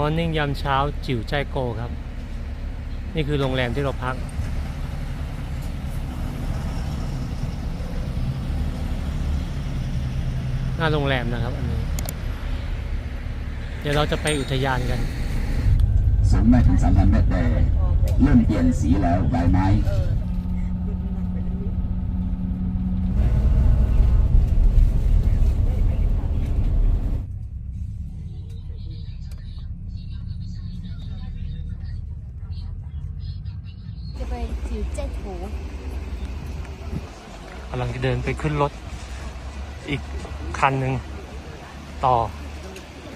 มอร์นิ่งยามเช้าจิ๋วใจโกครับ นี่คือโรงแรมที่เราพัก หน้าโรงแรมนะครับอันนี้ เดี๋ยวเราจะไปอุทยานกันสูงไม่ถึง3,000เมตรแต่เริ่มเปลี่ยนสีแล้วใบไม้ จะไปจิ๋วเจ๊โถกำลังจะเดินไปขึ้นรถ อีกคันหนึ่งต่อ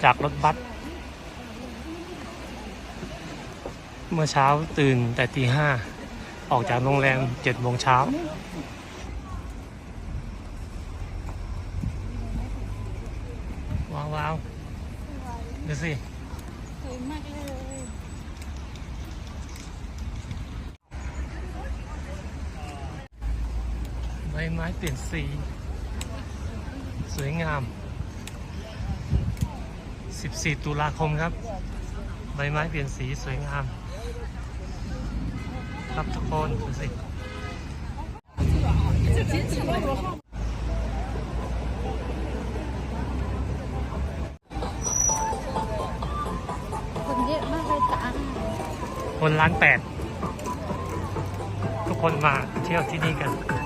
จากรถบัสเมื่อเช้าตื่นแต่ตีห้าออกจากโรงแรมเจ็ดโมงเช้า ว้าวว้าวดูสิสวยมากเลย ใบ ไม้เปลี่ยนสี สวยงาม 14 ตุลาคมครับ ใบไม้เปลี่ยนสีสวยงาม ครับทุกคนดูสิคนเยอะมากเลยจ้าคนล้านแปดทุกคนมาเที่ยวที่นี่กันตื่น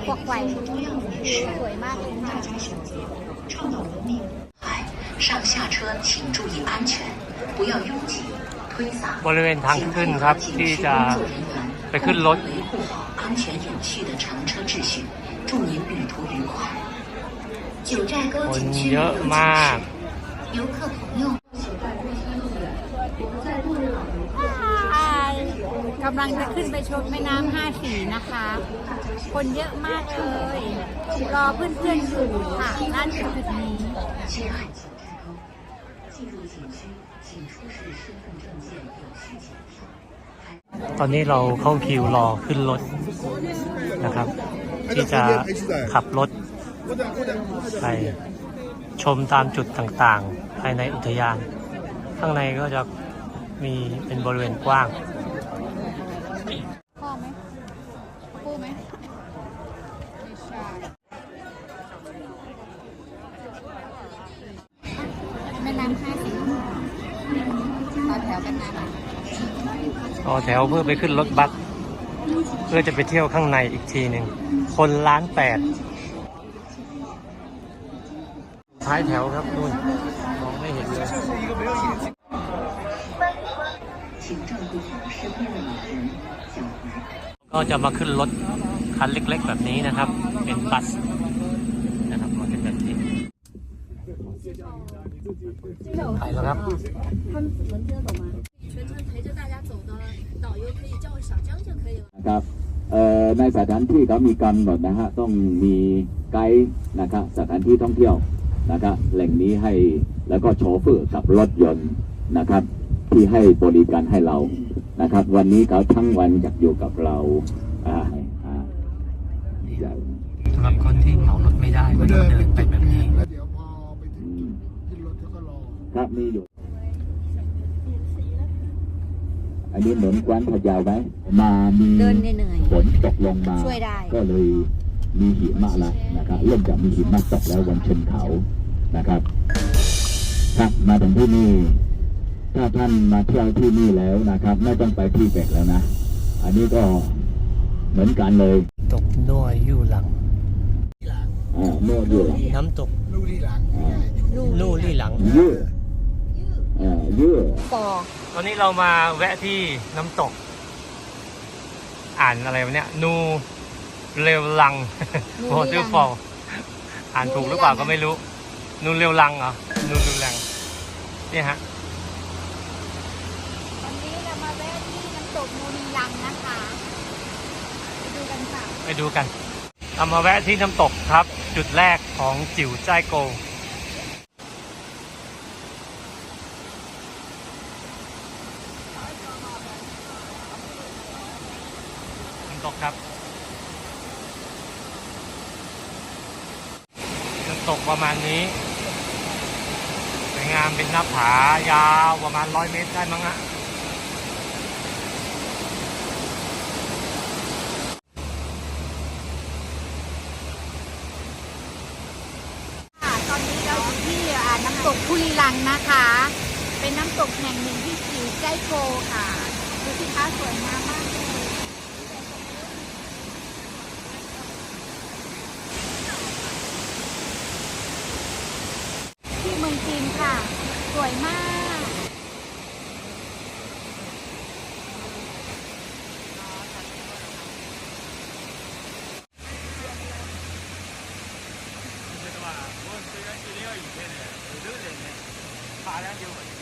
จ้ากวักไวสวยมากเลยค่ะ 上下车请注意安全，不要拥挤、推搡。 บริเวณทางขึ้นครับ ที่จะ ไปขึ้นรถ 维护好安全有序的乘车秩序，祝您旅途愉快。九寨沟 คน 景区 เยอะมาก 游客朋友。 ำลังจะขึ้นไปชมแม่น้ำห้าสีนะคะ คนเยอะมากเลย รอเพื่อนๆอยู่ค่ะนั่นคือจุดนี้ตอนนี้เราเข้าคิวรอขึ้นรถนะครับ ที่จะขับรถไปชมตามจุดต่างๆ ภายในอุทยาน ข้างในก็จะมีเป็นบริเวณกว้าง ต่อแถวเพื่อไปขึ้นรถบัสเพื่อจะไปเที่ยวข้างในอีกทีหนึ่ง คนล้านแปดท้ายแถวครับนู่นมองไม่เห็นเลยก็จะมาขึ้นรถคันเล็กๆ แบบนี้นะครับ เป็นบัสนะครับมาเป็นแบบนี้ไปแล้วครับ นะครับเอ่อในสถานที่เขามีกำหนดนะฮะต้องมีไกด์นะครับสถานที่ท่องเที่ยวนะครับแหล่งนี้ให้แล้วก็โชเฟอร์กับรถยนต์นะครับที่ให้บริการให้เรานะครับ วันนี้เขาทั้งวันอยากอยู่กับเราอ่าอ่าอยากสำหรับคนที่เหมารถไม่ได้ก็ต้องเดินไปแบบนี้แล้วเดี๋ยวพอไปถึอืงมจุดขึ้นรถเขาก็รอครับมีอยู่ อันนี้เหมือนกวานพะเยาวไหมมามีเดินเหนื่อยฝนตกลงมาช่วยได้ ก็เลยมีหิมะแล้วนะครับเริ่มจากมีหิมะตกแล้วบนเชิงเขานะครับครับมาถึงที่นี่ ถ้าท่านมาเที่ยวที่นี่แล้วนะครับ ไม่ต้องไปที่เป็กแล้วนะ อันนี้ก็เหมือนกันเลย ตกด้วยยู่หลังอ่าโน่ด้วยน้ำตกลู่ที่หลังอ่าลู่ลี่หลัง ยืด อ่ายืดปอตอนนี้เรามาแวะที่น้ำตก อ่านอะไรวะเนี่ย นูเรวลังนูโมลี่เตอลัร์งฟอลอ่านถูกหรือเปล่าก็ไม่รู้ นูเรวลังเหรอ นูเรวลังเนี่ยฮะวันนี้เรามาแวะที่น้ำตกมูลีลังนะคะ ไปดูกันค่ะ ไปดูกันเรามาแวะที่น้ำตกครับ จุดแรกของจิ๋วจ้ายโกน ตกครับน้ำตกประมาณนี้สวยงามเป็นหน้าผายาวประมาณร้อยเมตรได้มั้งฮะค่ะตอนนี้เราอยู่ที่อ่าน้ำตกคุลีลังนะคะ เป็นน้ำตกแห่งหนึ่งที่อยู่ใกล้โกค่ะดูสิคะสวยงามมากเลยที่เมืองจีนค่ะ ส วยมาก 爬上去。